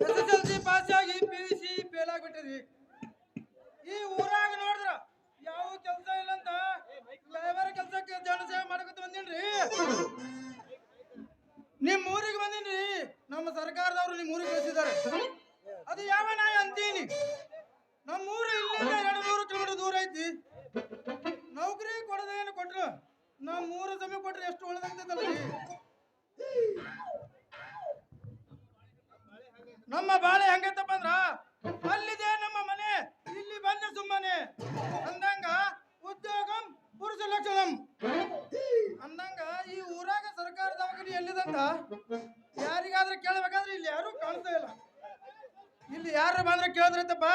S S L C pass P U C fail ಆಗ್ಬಿಟ್ಟಿರಿ ಈ ಊರಾಗ ನೋಡಿದ್ರ ಯಾವ ಕೆಲಸ ಇಲ್ಲ ಅಂತ ಡ್ರೈವರ್ ಕೆಲಸಕ್ಕೆ ಜನಸೇವೆ ಮಾಡಕತ್ತ ಬಂದಿನ್ರಿ. ನಿಮ್ ಊರಿಗೆ ಬಂದಿನ್ರಿ. ನಮ್ಮ ಸರ್ಕಾರದವರು ನಿಮ್ ಊರಿಗೆ ಕಳಿಸಿದ್ದಾರೆ. ಅದು ಯಾವ ನಾಯ ಅಂತೀನಿ? ನಮ್ಮ ಊರು ಇಲ್ಲಿಂದ ಎರಡು ನೂರು ಕಿಲೋಮೀಟರ್ ದೂರ ಐತಿ. ನೌಕರಿ ಕೊಡದೇನು ಕೊಟ್ರು? ನಮ್ಮ ಮೂರು ಸಮಯ ಕೊಟ್ರೆ ಎಷ್ಟು ಒಳ್ಳೆದಾಗ್ತದಲ್ಲ? ನಮ್ಮ ಬಾಳೆ ಹೆಂಗೈತಪ್ಪ ಅಂದ್ರ ಅಲ್ಲಿದೆ ನಮ್ಮ ಮನೆ. ಇಲ್ಲಿ ಬಂದೆ ಸುಮ್ಮನೆ. ಅಂದಂಗ ಉದ್ಯೋಗಂ ಪುರುಷ ಲಕ್ಷಣಂ ಅಂದಂಗ ಈ ಊರಾಗ ಸರ್ಕಾರ ದವಾಖಾನೆ ಎಲ್ಲಿದಂತ ಯಾರಿಗಾದ್ರೂ ಕೇಳಬೇಕಾದ್ರೆ ಇಲ್ಲಿ ಯಾರು ಕಾಣ್ತಾ ಇಲ್ಲ. ಇಲ್ಲಿ ಯಾರು ಬಂದ್ರೆ ಕೇಳಿದ್ರೈತಪ್ಪ?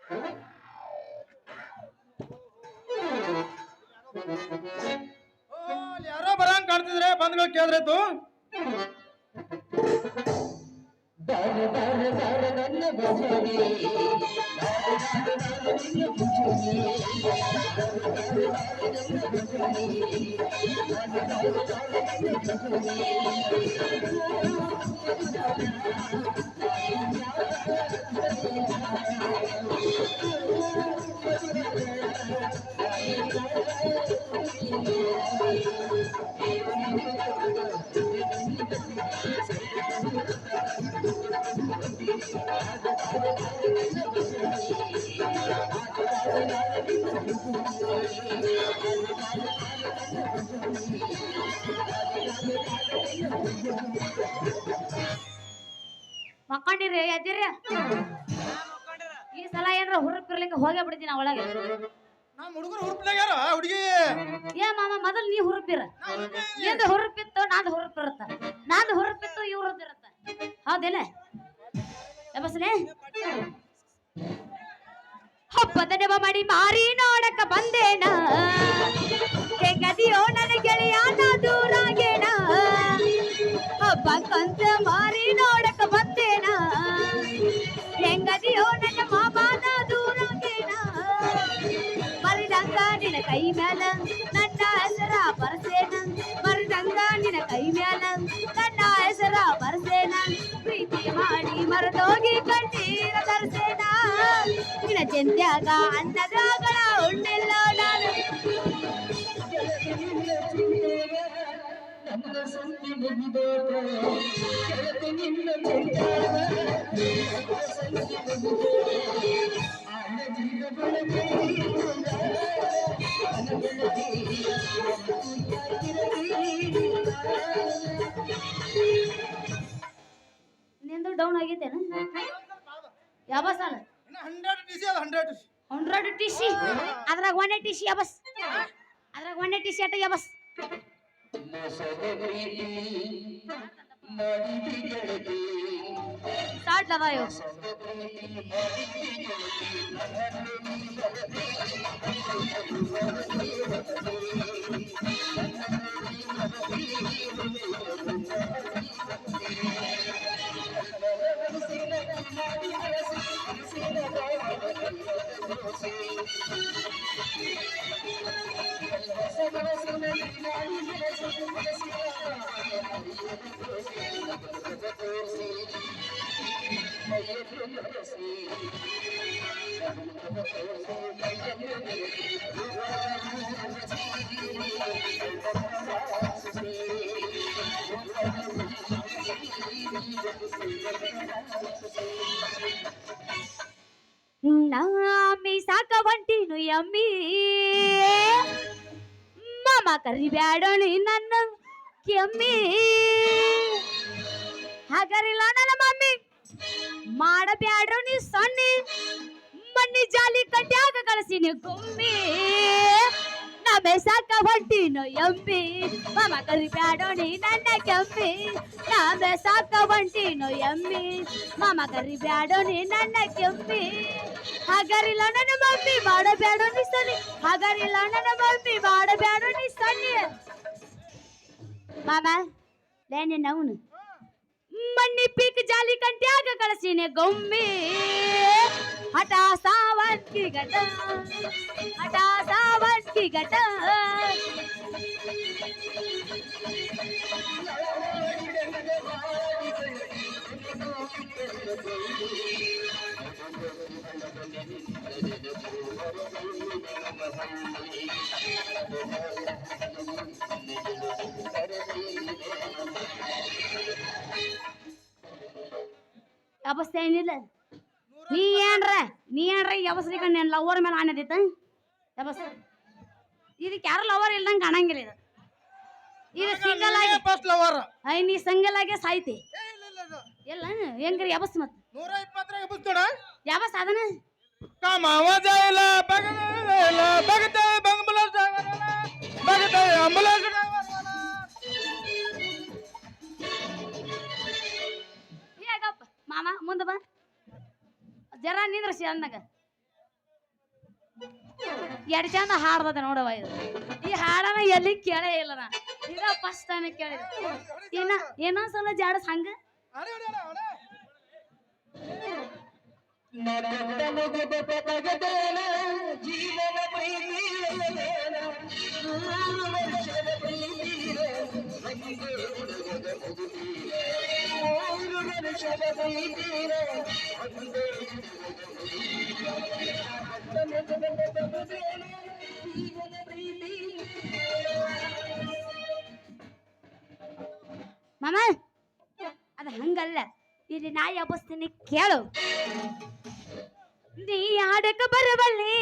ಓ, ಅಲ್ಲಿ ಯಾರೋ ಬರಂಗ್ ಕಾಣ್ತಿದ್ರೆ ಬಂದ್ಗಳು ಕೇಳಿದ್ರಾಯ್ತು ಮಕ್ಕೊಂಡಿರಿ ಎದ್ದಿರಿ? ಈ ಸಲ ಏನ್ರ ಹುರುಪಿರ್ಲಿಕ್ಕೆ ಹೋಗೇ ಬಿಡ್ತೀನಿ ಒಳಗೆ. ನಮ್ಮ ಹುಡುಗರು ಹುರುಪ್ಲಾಗ್ಯಾರ ಹುಡುಗಿ? ಹುರುಪಿರ ನಿಂದ ಹುರುಪಿತ್ತು ನಾದ್ ಹುರುಪಿರುತ್ತ ನಾದ್ ಹುರುಪಿತ್ತು ಇವ್ರದ್ದಿರುತ್ತ ಹೌದಿಲ್ಲ ಬಸ್ಲೆ ಹಬ್ಬದ ನೆವ ಮಾಡಿ ಮಾರಿ ನೋಡಕ ಬಂದೇನ? ಹೆಂಗದಿಯೋ ನನ್ನ ಗೆಳೆಯ ನಾ ದೂರಾಗೇನ ಹಬ್ಬ ಕಂತ ಮಾರಿ ನೋಡಕ ಬಂದೇನ? ಹೆಂಗದಿಯೋ ನನ್ನ ಮಾಮಾನ ದೂರಾಗೇನ ಮರಿದಂಗ ನಿನ್ನ ಕೈ ಮ್ಯಾಲ ನನ್ನ ಹೆಸರ ಬರ್ಸೇನ ಮರಿದಂಗ ನಿನ್ನ ಕೈ ಮ್ಯಾಲ ನನ್ನ ಹೆಸರ ಬರ್ಸೇನ ಪ್ರೀತಿ ಮಾಡಿ ಮರದೋಗಿ ಕಣ್ಣೀರ ತರ್ಸೇನ ನಿನ್ನ ಚೆಂತ್ಯಾಗ ಅನ್ನದಾಗಳ ಉಂಡಿಲ್ಲ ನಾನು ನಿಂದು ಡೌನ್ ಆಗೈತೇನ ಯಾವ ಸಾಲ ಹಂಡ್ರೆಡ್ ಟಿ ಸಿ ಅದ? ಹಂಡ್ರೆಡ್ ಹಂಡ್ರೆಡ್ ಟಿ ಸಿ ಅದ್ರಾಗ ಒನ್ ಟಿ ಸಿ ಯಬಸ್ ಅದ್ರಾಗ ಒನ್ ಟಿ ಸಿ ಅಟ ಯಬಸ್ ಸ್ಟಾರ್ಟ್ ಅದ ಇವು. ನಾಮಿ ಯಮ್ಮಿ ಮಾಮ ಕರಿಬ್ಯಾಡೋಣಿ ನನ್ನ ಕೆಮ್ಮಿ. ಹಾಗಾರಿಲ್ಲ ನನ್ನ ಮಮ್ಮಿ. ಮಾಡಬ್ಯಾಡ್ರು ನೀ ಸೊನ್ನಿ ಮಣ್ಣಿ ಜಾಲಿ ಕಟ್ಯಾಗ ಕಳಿಸಿನಿ ಗುಮ್ಮಿ. ಬೇಸಾಕ ಹೊಂಟಿನು ಎಮ್ಮಿ. ಮಾಮ ಕರಿಬ್ಯಾಡೋಣಿ ನನ್ನ ಕೆಮ್ಮಿ. ನಾ ಬೇಸಾಕ ಹೊಂಟಿನು ಎಮ್ಮಿ. ಮಾಮ ಕರಿಬ್ಯಾಡೋಣಿ ನನ್ನ अगर इलाना मम्मी बाड़ा बैडो निस्तानी अगर इलाना मम्मी बाड़ा बैडो निस्तानी मामा, लेने नाउन मन्नी पीक जाली कंटे आग कर सीने गम्मी। हटा सावन की गटा। हटा सावन की गटा। ಅವಸ್ಥೆ ಏನಿಲ್ಲ. ನೀ ಏನ್ರ ನೀ ಏನ್ರ ಯಾವಸ್ರಿ ಕಣ್ಣು ಲವರ್ ಮೇಲೆ ಆಣದೈತ ಯಾವಸ್ ಇದಕ್ಕೆ ಯಾರು ಲವರ್ ಇಲ್ದಂಗೆ ಕಾಣಂಗಿಲ್ಲ ಇದು. ಇದು ಸಿಂಗಲ್ ಆಗಿ ಫಸ್ಟ್ ಲವರ್ ಐ ನೀ ಸಿಂಗಲ್ ಆಗಿ ಸಾಯ್ತಿ. ಇಲ್ಲ ಹೆಂಗ್ರಿ ಯಾವಸ್ ಮತ್ತೆ ನೂರ ಇಪ್ಪತ್ತರಾಗ ಬಿತ್ತೋಡ ಯಾವಸ್ ಅದನ್ನ ಕಾಮಾವ ಜಾಯಲ ಬಗಲ ಬಗತೆ ಬಂಗಬಲ ಬಗತೆ ಅಂಬುಲೆನ್ಸ್ ಹೇಗಪ್ಪ ಮಾಮ ಮುಂದೆ ಬಾ. ಜರ ನಿಂದ್ರಸಿ ಅಣ್ಣಗ. ಎರಡು ಚಂದ ಹಾಡ್ದದ ನೋಡವ ಇದು. ಈ ಹಾಡನ ಎಲ್ಲಿ ಕೇಳೇ ಇಲ್ಲ ನಾ. ಇದ ಫಸ್ಟ್ ಟೈಮ್ ಕೇಳಿದ. ಇನ್ನ ಏನೊಂದ್ಸಲ ಜಾಡಸ್ ಹಂಗ. ಮಾಮ ಅದ ಹಂಗಲ್ಲ. ಇಲ್ಲಿ ನಾ ಎಬ್ಬಸ್ತೀನಿ ಕೇಳು. ನೀ ಆಡಕ ಬರಬಲ್ಲಿ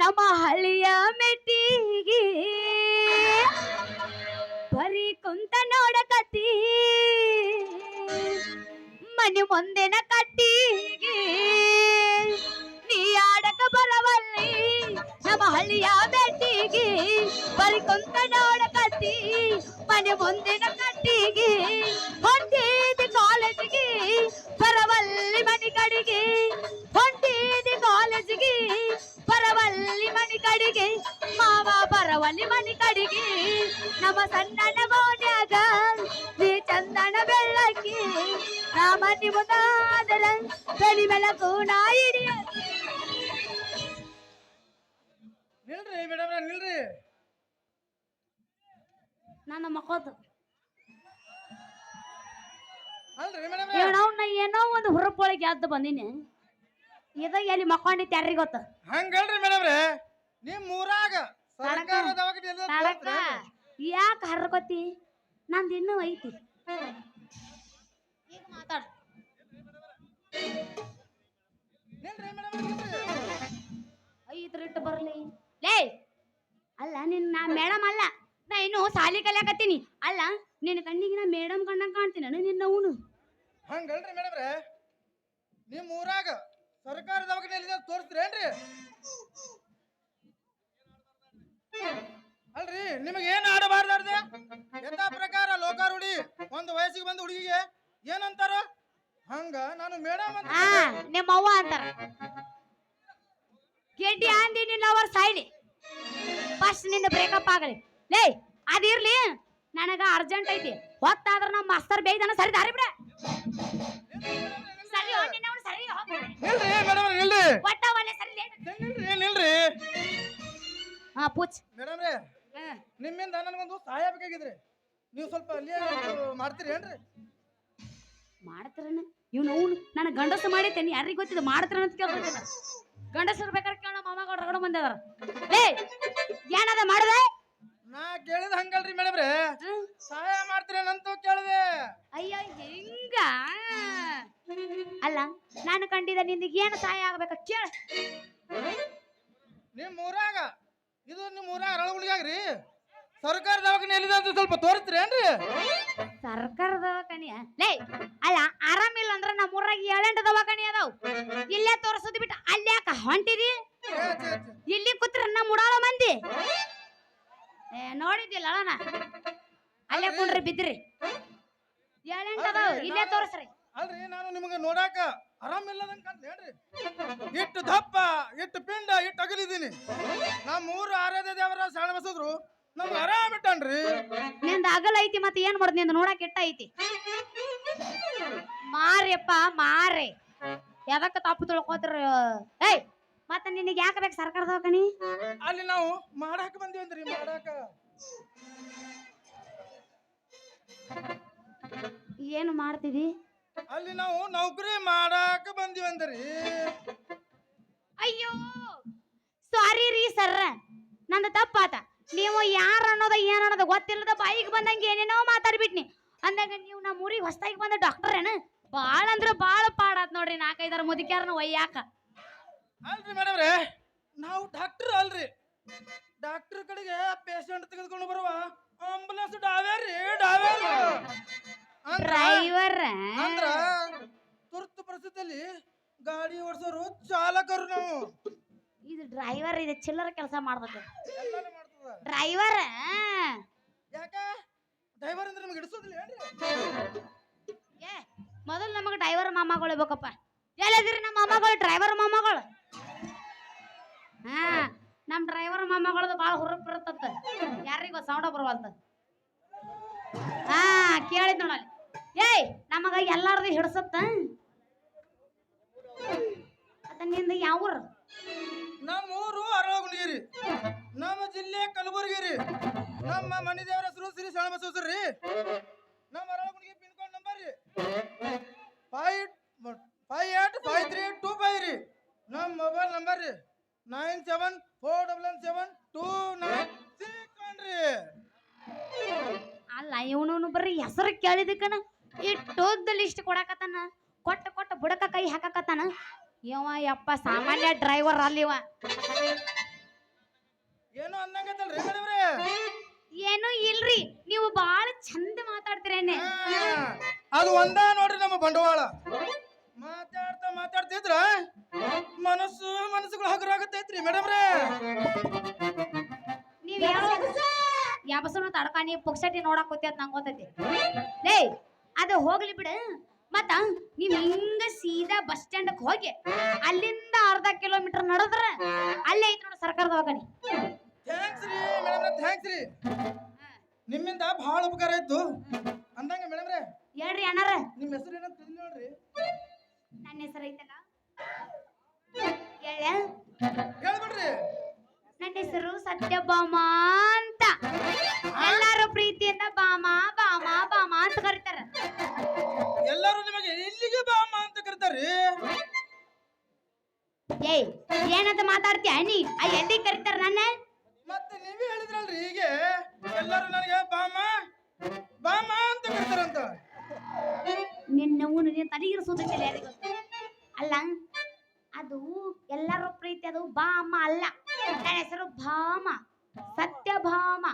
ನಮ್ಮ ಹಳ್ಳಿಯ ಮೆಟ್ಟಿಗೆ ಬರೀ ಕುಂತ ನೋಡಕತ್ತಿ ಮನೆ ಮುಂದಿನ ಕಟ್ಟಿಗೆ ನೀ ಆಡಕ ಬರವಲ್ಲಿ ನಮ್ಮ ಹಳ್ಳಿಯ ಬೆಟ್ಟಿಗೆ ಬರೀ ಕುಂತ ನೋಡಕತ್ತಿ ಮನೆ ಮುಂದಿನ ಕಟ್ಟಿಗೆ ಹೊಂಟಿದಿ ಕಾಲೇಜಿಗೆ ಬರವಲ್ಲಿ ಮನೆ ಕಡೆಗೆ ಹೊಂಟಿದಿ ಕಾಲೇಜಿಗೆ ಬರವಲ್ಲಿ ಮನಿ ಕಡೆಗೆ ಮಾವ ಪರವಲ್ಲಿ ಮನಿ ಕಡೆಗೆ ನಮ್ಮ ಸಣ್ಣನ ಮೌನ್ಯಾಗ ನೀ ಚಂದನ ಬೆಳ್ಳಕ್ಕಿ ನಾಮ ಮನೆ ಮುಂದಾದರ ಬೆಳಿ ಬೆಳಕು ನಾ ನಿಲ್ರಿ ಮೇಡಮ್ ನಿಲ್ರಿ. ನನ್ನ ಮಕ್ಕಳು ಏನೋ ಏನೋ ಒಂದು ಹುರುಪೊಳಗೆ ಎದ್ದು ಬಂದೀನಿ. ಇದ ಎಲ್ಲಿ ಮಕ್ಕೊಂಡಿತ್ತು ಯಾರಿಗೆ ಗೊತ್ತ? ಹಂಗಲ್ರಿ ಮೇಡಮ್ ನಿಮ್ ಊರಾಗ? ಯಾಕೆ ಹರ್ಕೋತಿ ನಂದು ಇನ್ನೂ ಐತಿ. ಈಗ ಮಾತಾಡ. ಐದ್ರಿಟ್ಟು ಬರ್ಲಿ. ಲೇ! ಅಲ್ಲ ನಿನ್ ನಾ ಮೇಡಮ್ ಅಲ್ಲ. ನಾ ಇನ್ನು ಸಾಲಿ ಕಲಿಯಾಕತ್ತೀನಿ. ಅಲ್ಲ ನಿನ್ನ ಕಣ್ಣಿಗೆ ನಾ ಮೇಡಮ್ ಕಣ್ಣಂಗ್ ಕಾಣ್ತೀನಿ. ನಿನ್ನ ಅವನು. ಹಂಗಲ್ರಿ ಮೇಡಮ್ರೆ? ನಿಮ್ ಊರಾಗ ಸರ್ಕಾರ ದವಾಖಾನೆ ಎಲ್ಲಿ ಅಂತ ತೋರಿಸ್ತೀರೇನ್ರಿ? ಅಲ್ರಿ, ನಿಮಗೆ ಏನ್ ಆಡಬಾರ್ದಾರ್ದೆ ಎಂತ ಪ್ರಕಾರ ಲೋಕಾರೂಢಿ, ಒಂದು ವಯಸ್ಸಿಗೆ ಬಂದ ಹುಡುಗಿಗೆ ಏನಂತಾರ? ಹಂಗ ನಾನು ಮೇಡಮ್ ಅಂತ ನಿಮ್ಮ ಅವ್ವ ಅಂತಾರ. ಗೆಡ್ಡಿ ಆಂದಿ ನಿನ್ನ ಅವ್ರ ಫಸ್ಟ್ ನಿನ್ನ ಬ್ರೇಕಪ್ ಆಗಲಿ. ಲೇ, ಅದಿರ್ಲಿ, ನನಗ ಅರ್ಜೆಂಟ್ ಐತಿ. ಹೊತ್ತಾದ್ರ ನಮ್ಮ ಮಾಸ್ತರ್ ಬೇಯ್ದನ ಸರಿ ದಾರಿ ಬಿಡ. ನಿಲ್ರಿ ಮೇಡಮ್ ನಿಲ್ರಿ. ನಿಲ್ರಿ ಹಾ ಪೂಚ್ ಮೇಡಮ್ರೆ ನಿಮ್ಮಿಂದ ನನಗೊಂದು ಸಹಾಯ ಬೇಕಾಗಿದ್ರಿ. ನೀವು ಸ್ವಲ್ಪ ಅಲ್ಲಿ ಮಾಡ್ತೀರಿ ಏನ್ರಿ? ಮಾಡ್ತಾರನ? ಇವ್ನು ಅವ್ನು ನನ್ನ ಗಂಡಸ ಮಾಡೈತೇನೆ ಯಾರಿಗೆ ಗೊತ್ತಿದೆ? ಮಾಡ್ತಾರ ಅಂತ ಕೇಳ್ತಿದ್ದಿಲ್ಲ ಗಂಡಸರು ಬೇಕಾದ್ರೆ ಕೇಳ ಮಾಮಗಳು ರಗಡ ಮಂದಿ ಏ ಏನದ ಮಾಡದೆ? ನಾ ಕೇಳಿದ ಹಂಗಲ್ರಿ ಮೇಡಮ್ರೆ. ಸಹಾಯ ಮಾಡ್ತೀರೇನಂತೂ ಕೇಳಿದೆ. ಅಯ್ಯೋ ಹೆಂಗ? ಅಲ್ಲ ನಾನು ಕಂಡಿದ ನಿಂದಿಗೆ ಏನು ಸಹಾಯ ಆಗ್ಬೇಕ ಕೇಳ. ನಿಮ್ಮ ಊರಾಗ ಇದು ನಿಮ್ಮ ಊರಾಗ ಅರಳಗುಳಿಗಾಗ್ರಿ ಸರ್ಕಾರ ದವಾಖಾನೆ ಎಲ್ಲಿದೆ ಅಂತ ಸ್ವಲ್ಪ ತೋರಿಸ್ತೀರೇನ್ರಿ ಸರ್ಕಾರ ದವಾಖಾನಿಯ ಲೇ ಅಲ್ಲ ಆರಾಮಿಲ್ಲ ಅಂದ್ರ ನಮ್ಮ ಊರಾಗ ಏಳೆಂಟು ದವಾಖಾನೆ ಅದಾವ್. ಇಲ್ಲೇ ತೋರಿಸೋದ್ ಬಿಟ್ಟು ಅಲ್ಲಿ ಯಾಕ ಹೊಂಟಿರಿ. ಇಲ್ಲಿ ಕೂತ್ರ ನಮ್ಮ ಉಡಾಳ ಮಂದಿ. ಏ ನೋಡಿದ್ದಿಲ್ಲ ಅಣ್ಣ? ಅಲ್ಲೇ ಕುಂಡ್ರಿ ಬಿದ್ರಿ. ಏಳೆಂಟು ಅದಾವ್ ಇಲ್ಲೇ ತೋರಿಸ್ರಿ. ಅಲ್ರಿ ನಾನು ನಿಮಗೆ ನೋಡಾಕ ಆರಾಮಿಲ್ಲದಂಗ ಹೇಳ್ರಿ. ಇಟ್ಟು ದಪ್ಪ ಇಟ್ಟು ಪಿಂಡ ಇಟ್ಟು ಅಗಲಿದ್ದೀನಿ. ನಮ್ಮ ಊರು ಆರಾಧ್ಯ ದೇವರ ಶಾಣ ಬಸದ್ರು ನಮ್ಗೆ ಆರಾಮ್ ಇಟ್ಟನ್ರಿ. ನಿಂದ ಅಗಲ ಐತಿ ಮತ್ತೆ ಏನ್ ಮಾಡುದು ನಿಂದ ನೋಡಕ್ ಇಟ್ಟ ಐತಿ? ಮಾರಿಯಪ್ಪ ಮಾರೆ ಎದಕ್ಕೆ ತಪ್ಪು ತಿಳ್ಕೊತಿರ? ಏಯ್ ಮತ್ತೆ ನಿನಗೆ ಯಾಕೆ ಬೇಕು ಸರ್ಕಾರ ದವಾಖಾನಿ ಅಲ್ಲಿ ನಾವು ಮಾಡಾಕ ಬಂದಿವಂದ್ರಿ ಮಾಡಾಕ. ಏನು ಮಾಡ್ತಿದಿ? ಅಲ್ಲಿ ನಾವು ನೌಕರಿ ಮಾಡಾಕ ಬಂದಿವಂದ್ರಿ ಅಯ್ಯೋ! ಸಾರಿ ರೀ ಸರ್ ನಂದು ತಪ್ಪಾತ. ನೀವು ಯಾರು ಅನ್ನೋದ ಏನು ಅನ್ನೋದ ಗೊತ್ತಿಲ್ಲದ ಬಾಯಿಗೆ ಬಂದಂಗೆ ಏನೇನೋ ಮಾತಾಡ್ಬಿಟ್ನಿ. ಅಂದಾಗ ನೀವು ನಮ್ಮ ಊರಿಗೆ ಹೊಸದಾಗಿ ಬಂದ ಡಾಕ್ಟರ್ ಏನ? ಬಾಳ ಅಂದ್ರೆ ಬಾಳ ಪಾಡಾತ್ ನೋಡ್ರಿ ನಾಲ್ಕೈದಾರು ಮುದುಕ್ಯಾರನ ಒಯ್ಯಾಕ. ಅಲ್ರಿ ಮೇಡಮ್ರೆ? ನಾವು ಡಾಕ್ಟರ್ ಅಲ್ರಿ. ಡಾಕ್ಟರ್ ಕಡೆಗೆ ಪೇಷಂಟ್ ತೆಗೆದುಕೊಂಡು ಬರುವ ಆಂಬುಲೆನ್ಸ್ ಡಾವೇರಿ ಡಾವೇರ್ ಅಂದ್ರ ಡ್ರೈವರ್ ಅಂದ್ರ ತುರ್ತು ಪರಿಸ್ಥಿತಿಯಲ್ಲಿ ಗಾಡಿ ಓಡಿಸೋರು ಚಾಲಕರು ನಾವು. ಇದು ಡ್ರೈವರ್ ಇದು ಚಿಲ್ಲರ ಕೆಲಸ ಮಾಡ್ಬೇಕು. ಎಲ್ಲಾನು ಮಾಡ್ತದ. ಡ್ರೈವರ್ ಯಾಕ? ಡ್ರೈವರ್ ಅಂದ್ರೆ ನಮಗೆ ಹಿಡಿಸೋದಿಲ್ಲ ಏನ್ರಿ? ಏ ಮೊದಲು ನಮಗೆ ಡ್ರೈವರ್ ಮಾಮಗಳು ಬೇಕಪ್ಪ. ಎಲ್ಲದಿರಿ ನಮ್ಮ ಮಾಮಗಳು ಡ್ರೈವರ್ ಮಾಮಗಳು? ಹಾ ನಮ್ಮ ಡ್ರೈವರ್ ಮಾಮಗಳದು ಭಾಳ ಹುರುಪ್ ಇರುತ್ತಂತ. ಯಾರಿಗ ಸೌಂಡ ಬರುವಲ್ತ. ಹಾ, ಕೇಳಿದ್ ನೋಡಲ್ಲಿ ಏಯ್, ನಮಗ ಎಲ್ಲಾರ್ದು ಹಿಡ್ಸತ್ತ? ಅದ ಯಾವ ಊರು ನಮ್ಮ ಊರು ಅರಳಗುಂಡಗಿರಿ ನಮ್ಮ ಜಿಲ್ಲೆ ಕಲಬುರಗಿ ರೀ ನಮ್ಮ ಮನೆ ದೇವರ ಹೆಸರು ಶ್ರೀ ಶರಣಬಸವೇಶ್ವರ ರೀ ನಮ್ಮ ಅರಳಗುಂಡಗಿ ಪಿನ್ ಕೋಡ್ ನಂಬರ್ ರೀ. Five five eight five three two five ರೀ. ನಮ್ಮ ಮೊಬೈಲ್ ನಂಬರ್ ರೀ. Nine seven four double seven two nine. Six ಅಲ್ಲ ಇವನು ಬರ್ರಿ ಹೆಸರು ಕೇಳಿದಕ್ಕನ ಇಟ್ಟೋಗ್ದ ಲಿಸ್ಟ್ ಕೊಡಕತ್ತಾನ. ಕೊಟ್ಟ ಕೊಟ್ಟ ಬುಡಕ ಕೈ ಹಾಕಕತ್ತಾನ. ಇವ ಯಪ್ಪ ಸಾಮಾನ್ಯ ಡ್ರೈವರ್ ಅಲ್ಲಿವ ಏನು ಅನ್ನಂಗತ್ತಲ್ರಿ ಮೇಡಮ್ರೆ ಏನು ಇಲ್ರಿ ನೀವು ಬಾಳ ಚಂದ ಮಾತಾಡ್ತೀರೇನೆ ಅದು ಒಂದ ನೋಡ್ರಿ ನಮ್ಮ ಬಂಡವಾಳ. ಮಾತಾಡ್ತಾ ಮಾತಾಡ್ತಿದ್ರ? ಯಾಬಸನ ತಡಕ ನೀ ಪುಕ್ಸಟಿ ನೋಡಕ್ ಕೂತಿ ಅಂತ ನಂಗೆ ಗೊತ್ತೈತಿ. ಲೇ ಅದು ಹೋಗ್ಲಿ ಬಿಡು. ಮತ್ತ ನೀವ್ ಹಿಂಗ ಸೀದಾ ಬಸ್ ಸ್ಟ್ಯಾಂಡ್ ಹೋಗಿ ಅಲ್ಲಿಂದ ಅರ್ಧ ಕಿಲೋಮೀಟರ್ ನಡೆದ್ರ ಅಲ್ಲೇ ಐತಿ ನೋಡು ಸರ್ಕಾರದ ದವಾಖಾನಿ. ಥ್ಯಾಂಕ್ಸ್ ರೀ ಮೇಡಮ್ರೆ ಥ್ಯಾಂಕ್ಸ್ ರೀ. ನಿಮ್ಮಿಂದ ಬಹಳ ಉಪಕಾರ ಆಯ್ತು. ಅಂದಂಗ ಮೇಡಮ್ರೆ ಹೇಳ್ರಿ ಅಣ್ಣಾರ. ನಿಮ್ಮ ಹೆಸರು ಏನಂತ ತಿಳಿ ನೋಡ್ರಿ. ನನ್ನ ಹೆಸರು ಐತಲ್ಲ? ಹೇಳ. ಹೇಳ್ಬಿಡ್ರಿ. ನನ್ನ ಹೆಸರು ಸತ್ಯಭಾಮ ಅಂತ. ಎಲ್ಲಾರು ಪ್ರೀತಿಯಿಂದ ಬಾಮ ಬಾಮ ಬಾಮ ಅಂತ ಕರೀತಾರ. ಎಲ್ಲರೂ ನಿಮಗೆ ಇಲ್ಲಿಗೆ ಬಾಮ ಅಂತ ಕರೀತಾರೆ? ಏಯ್ ಏನಂತ ಮಾತಾಡ್ತೀಯ? ನೀ ಆ ಎಲ್ಲಿ ಕರೀತಾರ ನನ್ನ? ಮತ್ತೆ ನೀವೇ ಹೇಳಿದ್ರಲ್ರಿ ಹೀಗೆ. ಎಲ್ಲರೂ ನನಗೆ ಬಾಮ ಬಾಮ ಅಂತ ಕರೀತಾರಂತ. ನಿನ್ನ ಊನು ನಿನ್ನ ತಲೆಗಿರ ಯಾರಿಗೂ ಅಲ್ಲ ಅದು ಎಲ್ಲರೂ ಪ್ರೀತಿ ಅದು ಬಾಮ ಅಲ್ಲ. ನನ್ನ ಹೆಸರು ಭಾಮ ಸತ್ಯಭಾಮ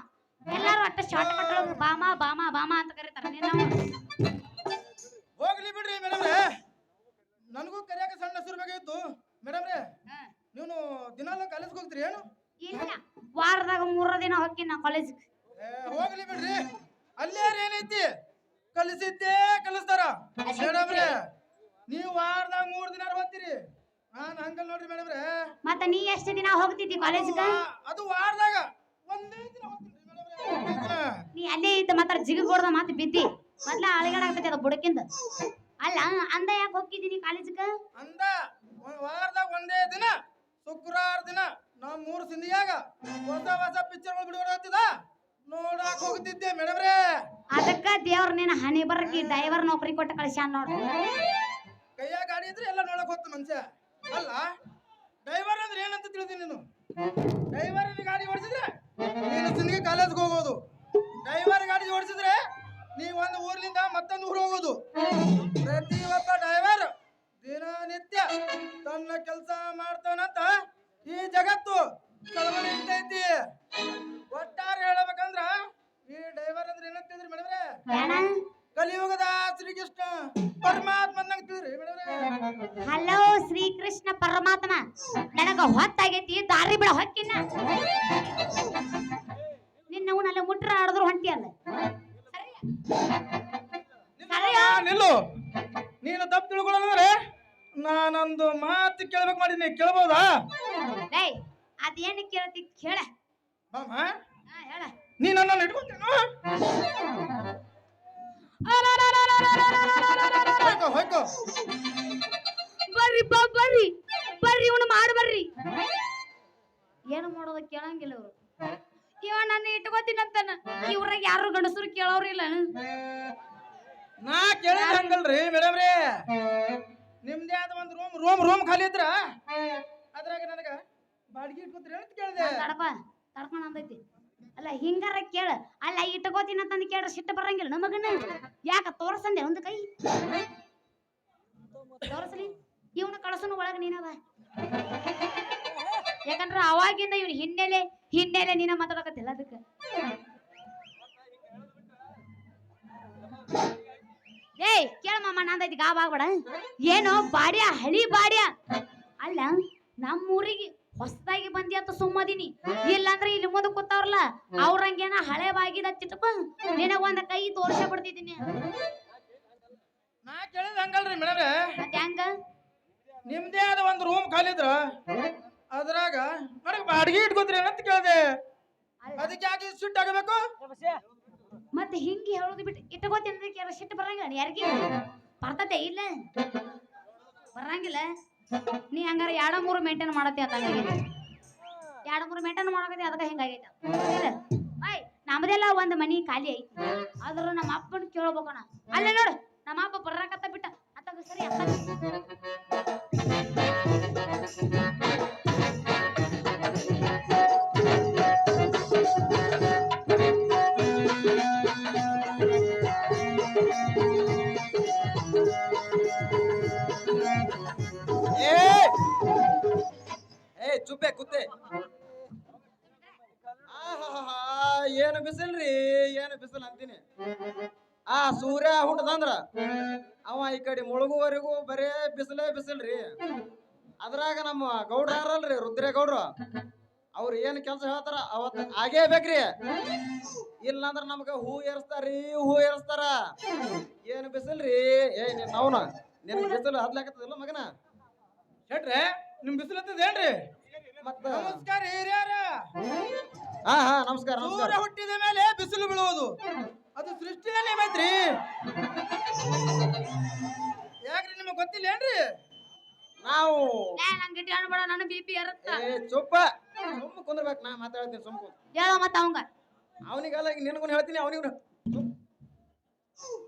ಎಲ್ಲರೂ ಅಟ್ಟ ಶಾರ್ಟ್ ಕಟ್ ಭಾಮ ಭಾಮ ಭಾಮ ಅಂತ ಕರೀತಾರೆ. ನಿನ್ನ ಹೋಗ್ಲಿ ಬಿಡ್ರಿ ಮೇಡಮ್ ನನಗೂ ಕರಿಯಾಕ ಸಣ್ಣ ಹೆಸರು ಬೇಕಾಗಿತ್ತು ಮೇಡಮ್ರೆ ನೀವು ದಿನಾಲು ಕಾಲೇಜ್ಗೆ ಹೋಗ್ತೀರಿ ಏನು? ಇಲ್ಲ ವಾರದಾಗ ಮೂರ ದಿನ ಹೋಗ್ತೀನಿ ನಾ ಕಾಲೇಜಿಗೆ ಹೋಗ್ಲಿ ಬಿಡ್ರಿ. ಅಲ್ಲೇ ಏನೈತಿ? ಕಲಿಸಿದ್ದೇ ಕಲಿಸ್ತಾರ. ಮೇಡಮ್ರೆ ನೀವು ವಾರದಾಗ ಮೂರ್ ದಿನ ಹೋಗ್ತೀರಿ? ನಾನು ಹಂಗಲ್ಲ ನೋಡ್ರಿ ಮೇಡಮ್ರೆ ಮತ್ತ ನೀ ಎಷ್ಟು ದಿನ ಹೋಗ್ತಿದ್ದಿ ಕಾಲೇಜ್ಗ ಅದು ವಾರದಾಗ ಒಂದೇ ದಿನ ಹೋಗ್ತೀನಿ ನೀ ಅಲ್ಲೇ ಇದ್ದ ಮಾತ್ರ ಜಿಗಿ ಕೊಡ್ದ ಮಾತು ಬಿದ್ದಿ. ಮೊದ್ಲ ಅಳಿಗಾಡಾಗ್ತೈತಿ ಅದು ಬುಡಕಿಂದ. ಅಲ್ಲ ಅಂದ ಯಾಕೆ ಹೋಗಿದ್ದೀನಿ ಕಾಲೇಜ್ಗ ಅಂದ ವಾರದಾಗ ಒಂದೇ ದಿನ ಶುಕ್ರವಾರ ದಿನ ನಾವ್ ಮೂರು ಸಿಂಧಿಯಾಗ ಹೊಸ ಹೊಸ ಪಿಕ್ಚರ್ಗಳು ಬಿಡುಗಡೆ ನೋಡಕ್ ಹೋಗ್ತಿದ್ದೆ ಮೇಡಮ್ರೆ ಅದಕ್ಕ ದೇವ್ರ ನೀನು ಹಣೆ ಬರಕಿ ಡ್ರೈವರ್ ನೌಕರಿ ಕೊಟ್ಟು ಕಳಿಸ್ಯಾನ ನೋಡ್ರಿ ಕೈಯಾಗ ಗಾಡಿ ಇದ್ರೆ ಎಲ್ಲ ನೋಡಕ್ ಹೋಗ್ತ ಮನುಷ್ಯ. ಅಲ್ಲ ಡ್ರೈವರ್ ಅಂದ್ರೆ ಏನಂತ ತಿಳಿದಿ ನೀನು? ಡ್ರೈವರ್ ಗಾಡಿ ಓಡಿಸಿದ್ರೆ ನೀನು ಸಿಂಧಿಗೆ ಕಾಲೇಜ್ಗೆ ಹೋಗೋದು. ಡ್ರೈವರ್ ಗಾಡಿ ಓಡಿಸಿದ್ರೆ ನೀ ಒಂದು ಊರಿನಿಂದ ಮತ್ತೊಂದು ಊರು ಹೋಗೋದು. ಪ್ರತಿ ಒಬ್ಬ ಡ್ರೈವರ್ ದಿನನಿತ್ಯ ತನ್ನ ಕೆಲಸ ಮಾಡ್ತಾನಂತ ಈ ಜಗತ್ತು ಕಳವಳಿ ಇರ್ತೈತಿ ಒಟ್ಟಾರೆ ಹೇಳಬೇಕಂದ್ರ ಈ ಡ್ರೈವರ್ ಅಂದ್ರೆ ಏನಂತಿದ್ರಿ ಮೇಡಮ್ರೆ? ಕಲಿಯುಗದ ಶ್ರೀಕೃಷ್ಣ ಪರಮಾತ್ಮ ಹಲೋ ಶ್ರೀಕೃಷ್ಣ ಪರಮಾತ್ಮ. ನನಗ ಹೊತ್ತಾಗೈತಿ ದಾರಿ ಬಿಡ ಹೊಕ್ಕಿನ. ನಿನ್ನ ಅವನಲ್ಲಿ ಮುಟ್ರ ಆಡಿದ್ರು ಹೊಂಟಿ ಅಲ್ಲ. ನಿಲ್ಲು. ನೀನು ತಪ್ಪು ತಿಳ್ಕೊಳ್ಳೋದ್ರೆ ನಾನೊಂದು ಮಾತು ಕೇಳ್ಬೇಕು ಮಾಡೀನಿ ಕೇಳ್ಬೋದಾ? ಡೈ ಅದೇನು ಕೇಳ್ತಿ ಕೇಳ. ನೀ ನನ್ನ ಇಟ್ಕೊತೇನು ಹೋಯ್ಕೋ ಬರ್ರಿ ಬಾ ಬರ್ರಿ. ಬರ್ರಿ ಇವನು ಮಾಡಿ ಬರ್ರಿ. ಏನು ಮಾಡೋದ ಕೇಳಂಗಿಲ್ಲ ಇವರು. ಇವ ನನ್ನ ಇಟ್ಕೋತೀನಂತಾನ. ಇವ್ರಾಗ ಯಾರು ಗಂಡಸರು ಕೇಳೋರಿಲ್ಲ ನಾ ಕೇಳಿದಂಗಲ್ರಿ ಮೇಡಮ್ ರೀ ನಿಮ್ದೇ ಆದ ಒಂದು ರೂಮ್ ರೂಮ್ ರೂಮ್ ಖಾಲಿ ಇದ್ರ? ಅದ್ರಾಗ ನನಗ ಬಾಡಿಗೆ ಇಟ್ಕೊತೀರಿ ಅಂತ ಕೇಳಿದೆ. ತಡಪ ತಡ್ಕೊಂಡ್ ಅಂದೈತಿ ಅಲ್ಲ ಹಿಂಗಾರ ಕೇಳ. ಅಲ್ಲ ಇಟ್ಕೋತೀನಿ ಅಂತಂದು ಕೇಳ್ರ ಸಿಟ್ಟು ಬರಂಗಿಲ್ಲ ನಮಗನ. ಯಾಕ ತೋರ್ಸಂದೆ ಒಂದು ಕೈ? ತೋರ್ಸಲಿ. ಇವನು ಕಳಸನು ಒಳಗ ನೀನವ. ಯಾಕಂದ್ರ ಅವಾಗಿಂದ ಇವ್ನ ಹಿನ್ನೆಲೆ ಹಿನ್ನೆಲೆ ನೀನ ಮಾತಾಡಕತ್ತಿಲ್ಲ ಅದಕ್ಕೆ. ಏಯ್, ಕೇಳ ಮಾಮ ನಂದೈತಿ ಗಾಬ್ ಆಗ್ಬೇಡ. ಏನೋ, ಬಾಡ್ಯ, ಹಳಿ ಬಾಡ್ಯ. ಅಲ್ಲ, ನಮ್ಮೂರಿಗೆ ಹೊಸದಾಗಿ ಬಂದಿ ಅಂತ ಸುಮ್ಮದೀನಿ. ಇಲ್ಲಾಂದ್ರೆ ಇಲ್ಲಿ ಮುಂದೆ ಕೂತಾವ್ರಲ್ಲ ಅವ್ರಂಗೇನ ಹಳೆ ಬಾಗಿದ ಚಿಟ್ಕೊ. ನಿನಗ ಒಂದ ಕೈ ತೋರ್ಸ ಬಿಡ್ತಿದ್ದೀನಿ ನಾ ಕೇಳಿದ ಹಂಗಲ್ರಿ ಮೇಡಮ್ ಮತ್ತೆ ಹೆಂಗ? ನಿಮ್ದೇ ಆದ ಒಂದು ರೂಮ್ ಖಾಲಿ ಇದ್ರ? ಅದ್ರಾಗ ನನಗೆ ಬಾಡಿಗೆ ಇಟ್ಕೊತೀರಿ ಅಂತ ಕೇಳಿದೆ. ಅದಕ್ಕೆ ಯಾಕೆ ಸಿಟ್ಟು ಆಗಬೇಕು ಮತ್ತೆ ಹಿಂಗೆ ಹೇಳೋದು ಬಿಟ್ಟು ಇಟ್ಕೋತೀನಿ ಸಿಟ್ಟು ಬರಂಗಿಲ್ಲ ಯಾರಿಗೆ? ಬರ್ತತೆ ಇಲ್ಲ. ಬರಂಗಿಲ್ಲ. ನೀ ಹಂಗಾರ ಎರಡ ಮೂರು ಮೇಂಟೈನ್ ಮಾಡತ್ತೆ ಅಂತ ಎರಡ ಮೂರು ಮೇಂಟೈನ್ ಮಾಡಕತ್ತಿ ಅದಕ್ಕೆ ಹಿಂಗಾಗೈತೆ ಬಾಯ್, ನಮ್ದೆಲ್ಲ ಒಂದ್ ಮನಿ ಖಾಲಿ ಐತಿ. ಆದ್ರ ನಮ್ಮ ಅಪ್ಪನ ಕೇಳ್ಬೇಕಣ. ಅಲ್ಲೇ ನೋಡು, ನಮ್ಮ ಅಪ್ಪ ಬರಾಕತ್ತ ಬಿಟ್ಟ. ಅತ್ತಾಗ ಸರಿ ಅತ್ತಾಗ ಏ ಚುಪ್ಪೆ ಕುತ್ತೆ ಏನು ಬಿಸಿಲ್ರಿ, ಏನು ಬಿಸಿಲ್ ಅಂತೀನಿ. ಆ ಸೂರ್ಯ ಹುಟ್ಟದಂದ್ರ ಅವ ಈ ಕಡೆ ಮುಳುಗುವರೆಗೂ ಬರೇ ಬಿಸಿಲೇ ಬಿಸಿಲ್ರಿ. ಅದ್ರಾಗ ನಮ್ಮ ಗೌಡ್ರಲ್ರಿ ರುದ್ರೇಗೌಡ್ರು? ಅವ್ರು ಏನ್ ಕೆಲಸ ಹೇಳ್ತಾರ ಅವತ್ ಆಗೇ ಬೇಕ್ರಿ. ಇಲ್ಲಾಂದ್ರ ನಮ್ಗ ಹೂ ಏರ್ಸ್ತಾರಿ ಹೂ ಏರ್ಸ್ತಾರ. ಏನು ಬಿಸಿಲ್ರಿ? ಏ ನೀನ್ ಅವನ ನಿನ್ ಬಿಸಿಲು ಹದ್ಲಾಕತ್ತದಿಲ್ಲ ಮಗನ? ಹೇಳ್ರಿ ನಿಮ್ ಬಿಸಿಲು ಹತ್ತದೇನ್ರಿ? ನಮಸ್ಕಾರ ಹಿರಿಯರ. ಹಾ ಹಾ ನಮಸ್ಕಾರ ನಮಸ್ಕಾರ. ಸೂರ್ಯ ಹುಟ್ಟಿದ ಮೇಲೆ ಬಿಸಿಲು ಬೀಳುವುದು. ಅದು ಸೃಷ್ಟಿಯ ನಿಯಮ ಐತ್ರಿ ಯಾಕ್ರಿ ನಿಮಗೆ ಗೊತ್ತಿಲ್ಲ ಏನ್ರಿ? ನಾವು ಏ ನಂಗೆ ಇಟ್ಟು ಅನ್ಬೇಡ ನನ್ನ ಬಿ ಪಿ ಇರುತ್ತ. ಏ ಚುಪ್ಪ. ಸುಮ್ಮ ಕುಂದ್ರಬೇಕು ನಾ ಮಾತಾಡ್ತೀನಿ ಸುಮ್ಮ ಕುಂದ್ರ. ಮತ್ತೆ ಮತ್ತ ಅವಂಗ. ಅವನಿಗಲ್ಲ ಈಗ ನಿನಗೂ ಹೇಳ್ತೀನಿ ಅವನಿಗೂ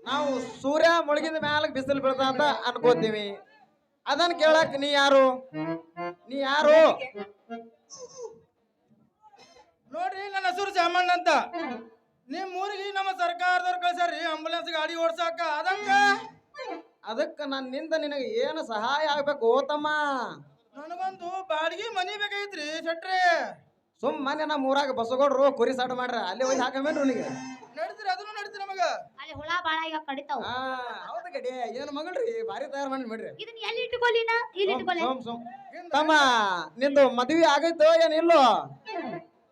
ನಾವು ಸೂರ್ಯ ಮುಳುಗಿದ ಮ್ಯಾಲ ಬಿಸಿಲು ಬೀಳ್ತಾ ಅಂತ ಅನ್ಕೋತೀವಿ. ಅದನ್ನ ಕೇಳಕ್ ನೀ ಯಾರು? ನೀ ಯಾರು? ನೋಡ್ರಿ ನನ್ನ ಹೆಸರು ಚಾಮಣ್ಣ ಅಂತ. ನಿಮ್ ಊರಿಗೆ ನಮ್ಮ ಸರ್ಕಾರದವ್ರು ಕಳ್ಸಾರಿ ಆಂಬುಲೆನ್ಸ್ ಗಾಡಿ ಓಡ್ಸಾಕ. ಅದಕ್ಕ ಅದಕ್ಕ ನನ್ನಿಂದ ನಿನಗೆ ಏನು ಸಹಾಯ ಆಗ್ಬೇಕು ಓತಮ್ಮ? ನನಗೊಂದು ಬಾಡಿಗೆ ಮನಿ ಬೇಕಾಗಿತ್ರಿ ಶೆಟ್ರಿ. ಸುಮ್ಮನೆ ನಮ್ಮ ಊರಾಗ ಬಸಗೋಡ್ರು ಕುರಿ ಸಾಡು ಮಾಡ್ರ ಅಲ್ಲಿ ಹೋಗಿ ಹಾಕಮೇನ್ರಿ ಅವನಿಗೆ ನಡೀತ್ರಿ ಅದನ್ನು ನಡೀತ್ರಿ ನಮಗ. ಅಲ್ಲಿ ಹುಳ ಬಾಳ ಈಗ ಕಡಿತಾವ. ಹಾ ಹೌದು ಗಡಿ ಏನು ಮಗಳ್ರಿ ಭಾರಿ ತಯಾರ ಮಾಡಿ ಬಿಡ್ರಿ. ಇದನ್ನ ಎಲ್ಲಿ ಇಟ್ಕೊಲಿ ನಾ? ಇಲ್ಲಿ ಇಟ್ಕೊಳ್ಳಿ. ಸುಮ್ ಸುಮ್. ತಮ್ಮ ನಿಂದು ಮದ್ವಿ ಆಗೈತೋ ಏನಿಲ್ಲೋ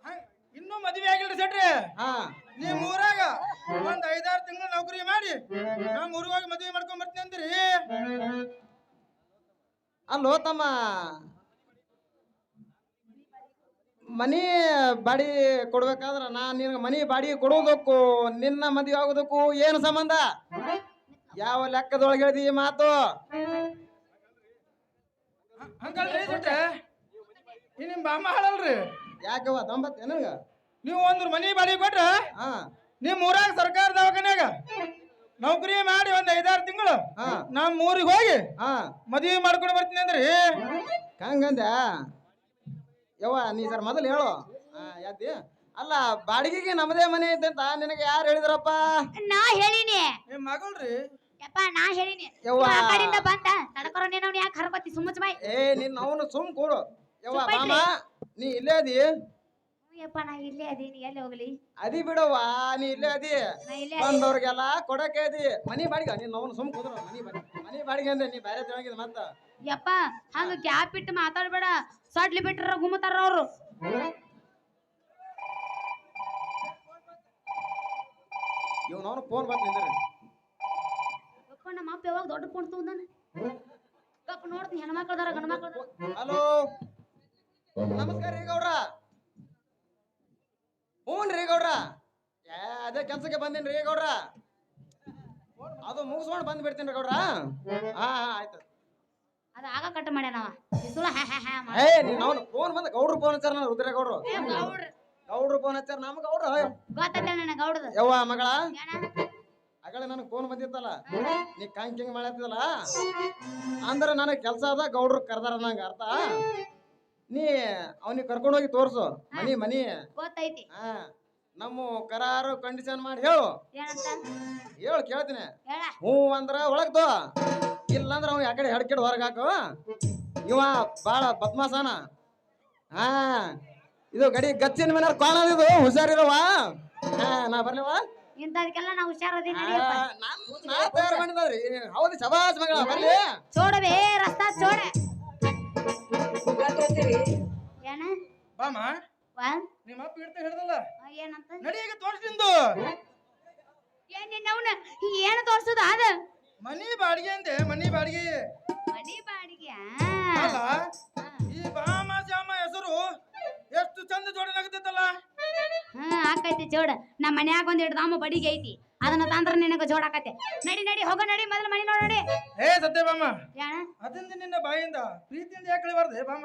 ಹಂಗ್ ಇನ್ನೂ ಮದ್ವೆ ಆಗಿಲ್ರಿ ಸೆಟ್ರಿ. ಹಾ. ನಿಮ್ ಊರಾಗ ಒಂದ್ ಐದಾರು ತಿಂಗಳು ನೌಕರಿ ಮಾಡಿ ನಮ್ಮ ಊರಿಗೆ ಹೋಗಿ ಮದ್ವೆ ಮಾಡ್ಕೊಂಡ್ ಬರ್ತೀನಿ ಅಂತೀರಿ ಅಲ್ಲೋ ತಮ್ಮ ಮನಿ ಬಾಡಿ ಕೊಡ್ಬೇಕಾದ್ರ ನಾ ನಿನಗೆ ಮನೆ ಬಾಡಿ ಕೊಡೋದಕ್ಕೂ ನಿನ್ನ ಮದುವೆ ಆಗೋದಕ್ಕೂ ಏನು ಸಂಬಂಧ? ಯಾವ ಲೆಕ್ಕದೊಳಗೆ ಹೇಳ್ದಿ ಈ ಮಾತು? ಹಂಗಲ್ರಿ ಶೆಟ್ರೆ ನಿಮ್ಮ ಬಾಮ ಹಾಳಲ್ರಿ? ನನಗ? ನೀವು ಒಂದ್ರ ಮನೆ ಬಾಡಿಗೆ ಕೊಟ್ರ? ಹಾ. ನಿಮ್ಮ ಊರಾಗ ಸರ್ಕಾರ ದವಾಖಾನ್ಯಾಗ? ನೌಕರಿ ಮಾಡಿ ಒಂದ್ ಐದಾರು ತಿಂಗಳು? ಹಾ. ನಮ್ಮ ಊರಿಗೆ ಹೋಗಿ ಹಾ. ಮದ್ವೆ ಮಾಡ್ಕೊಂಡು ಬರ್ತೀನಿ ಅಂದ್ರಿ? ಹಂಗಂದ ಯವ್ವ ನೀ ಸರ್ ಮೊದಲು ಹೇಳು. ಯಾತಿ ಅಲ್ಲ ಬಾಡಿಗೆಗೆ ನಮ್ಮದೇ ಮನೆ ಐತೆ ಅಂತ ನಿನಗೆ ಯಾರು ಹೇಳಿದ್ರಪ್ಪ? ನಾ ಹೇಳಿನಿ. ನಿಮ್ ಮಗಳ್ರಿ. ಯಪ್ಪ ನಾ ಹೇಳಿನಿ. ಯವ್ವ. ಆ ಕಡೆಯಿಂದ ಬಂದ. ತಡಕರ ನೀನು ಯಾಕೆ ಹರ್ಬತ್ತಿ ಸುಮ್ಮಚ್ ಬಾಯ್ ಏ ನಿನ್ನ ಅವನು ಸುಮ್ ಕೂರು. ಯವ್ವ ಮಾಮ ನೀ ಇಲ್ಲೇ ಅದಿ ಯಪ್ಪ ನಾ ಇಲ್ಲೇ ಅದೀನಿ ಎಲ್ಲಿ ಹೋಗ್ಲಿ? ಅದಿ ಬಿಡವ್ವ ನೀ ಇಲ್ಲೇ ಅದಿ. ನಾ ಇಲ್ಲೇ ಬಂದವ್ರಿಗೆಲ್ಲ ಕೊಡಕ್ಕೆ ಅದಿ. ಮನಿ ಬಾಡಿಗೆ ನೀನ್ ಅವನು ಸುಮ್ ಕುದ್ರ ಮನಿ ಬಾಡಿಗೆ ಮನಿ ಬಾಡಿಗೆ ಅಂದ್ರೆ ನೀ ಬೇರೆ ತಿಳಂಗಿದ ಮತ್ತ. ಯಪ್ಪ ಹಂಗ ಗ್ಯಾಪ್ ಇಟ್ಟು ಮಾತಾಡ್ಬೇಡ. ಸಡ್ಲಿ ಬಿಟ್ರ ಗುಮ್ಮತಾರ ಅವ್ರು. ಇವ್ ಫೋನ್ ಬಂದ್ ನಿಂದ್ರಿ. ಯಪ್ಪ ನಮ್ಮ ಅಪ್ಪ ಯಾವಾಗ ದೊಡ್ಡ ಫೋನ್ ತಗೊಂಡಾನ? ಯಪ್ಪ ನೋಡ್ತೀನಿ ಹೆಣ್ಮಕ್ಳು ಅದಾರ ಗಂಡ ಮಕ್ಳು ಅದಾರ ಹಲೋ. ನಮಸ್ಕಾರ ರೀ ಗೌಡ್ರ. ಹ್ಞೂ ರೀ ಗೌಡ್ರ. ಏ ಅದೇ ಕೆಲ್ಸಕ್ಕೆ ಬಂದೇನಿ ರೀ ಗೌಡ್ರ. ಅದು ಮುಗಿಸ್ಕೊಂಡು ಬಂದು ಬಿಡ್ತೀನಿ ರೀ ಗೌಡ್ರ. ಹಾ ಹಾ ಆಯ್ತು. ಅದ ಆಗ ಕಟ್ ಮಾಡ್ಯಾನವ ಬಿಸುಲ ಹ್ಯಾ ಹ್ಯಾ ಹ್ಯಾ ಮಾಡ. ಏ ನೀನು ಅವನು ಫೋನ್ ಬಂದ ಗೌಡ್ರು ಫೋನ್ ಹಚ್ಚಾರ ನಾನು ರುದ್ರ ಗೌಡ್ರು. ಏ ಗೌಡ್ರ. ಗೌಡ್ರು ಫೋನ್ ಹಚ್ಚಾರ ನಮ್ಗೆ ಗೌಡ್ರು ಗೊತ್ತೈತೆ ನನಗೆ ಗೌಡದ. ಯವ್ವ ಮಗಳ. ಏನ? ಅಗಳ ನನಗೆ ಫೋನ್ ಬಂದಿತ್ತಲ್ಲ. ನೀ ಕಾಂಗ್ ಕಿಂಗ್ ಮಾಡತ್ತಿದಲ್ಲ ಅಂದ್ರೆ ನನಗೆ ಕೆಲಸ ಅದ ಗೌಡ್ರು ಕರ್ದಾರ ನಂಗೆ ಅರ್ಥ? ನೀ ಅವನಿಗೆ ಕರ್ಕೊಂಡು ಹೋಗಿ ತೋರ್ಸು. ಮನಿ ಮನಿ. ಗೊತ್ತೈತಿ. ಹಾ. ನಮ್ಮ ಕರಾರು ಕಂಡೀಷನ್ ಮಾಡಿ ಹೇಳು. ಏನಂತ? ಹೇಳು ಕೇಳ್ತೀನಿ. ಹೇಳ. ಹ್ಞೂ ಅಂದ್ರ ಒಳಗ್ ತೋ. ಇಲ್ಲ ಅವ್ನು ಅವ್ ಯಾಕಡೆ ಹೆಡ್ಕಿಡ್ ಹೊರಗೆ ಹಾಕು. ಇವ ಬಾಳ ಬದ್ಮಾಸನ. ಹಾ. ಇದು ಗಡಿ ಗಚ್ಚಿನ ಮೇಲೆ ಕಾಣೋದು ಇದು ಹುಷಾರಿರವ ಹಾ ನಾ ಬರ್ಲಿವ? ಇಂಥದಕ್ಕೆಲ್ಲ ನಾವು ಹುಷಾರದಿ ಆ, ನಾನ್ ನಾ ತಯಾರು ಮಾಡಿದ್ರಿ ಹೌದು ಶಬಾಸ್ ಮಗಳ ಬರ್ಲಿ. ಚೋಡಬೇ ರಸ್ತಾ ಚೋಡ ಏನ? ಬಾಮ ನಿಮ್ಮ ಅಪ್ಪ ಇಡ್ತಾ ಹಿಡ್ದಲ್ಲ ಏನಂತ? ನಡಿ ಈಗ ತೋರ್ಸ್ತಿಂದು ಏನ್ ನಿನ್ನವ್ನ ಏನು ತೋರ್ಸುದ? ಅದ ಮನಿ ಬಾಡಿಗೆ ಅಂದೆ ಮನಿ ಬಾಡಿಗೆ. ಮನಿ ಬಾಡಿಗೆ ಅಲ್ಲ ಈ ಬಾಮ ಜಾಮ ಹೆಸರು ಎಷ್ಟು ಚಂದ ಜೋಡಣಾಗತ್ತೈತಲ್ಲ ಹಾ ಆಕೈತಿ ಜೋಡ. ನಮ್ಮ ಮನ್ಯಾಗ ಒಂದ್ ಹಿಡ್ದಾಮ ಬಡಿಗೆ ಐತಿ. ಅದನ್ನ ತಂದ್ರ ನಿನಗ ಜೋಡಾಕತೆ ನಡಿ ನಡಿ ಹೋಗ ನಡಿ ಮೊದಲ ಮನೆ ನೋಡಿ ಏ ಸತ್ಯ ಬಾಮ ಯಾಣ? ಅದಿಂದ ನಿನ್ನ ಬಾಯಿಂದ ಪ್ರೀತಿಯಿಂದ ಯಾಕೆ ಬರ್ದೆ ಬಾಮ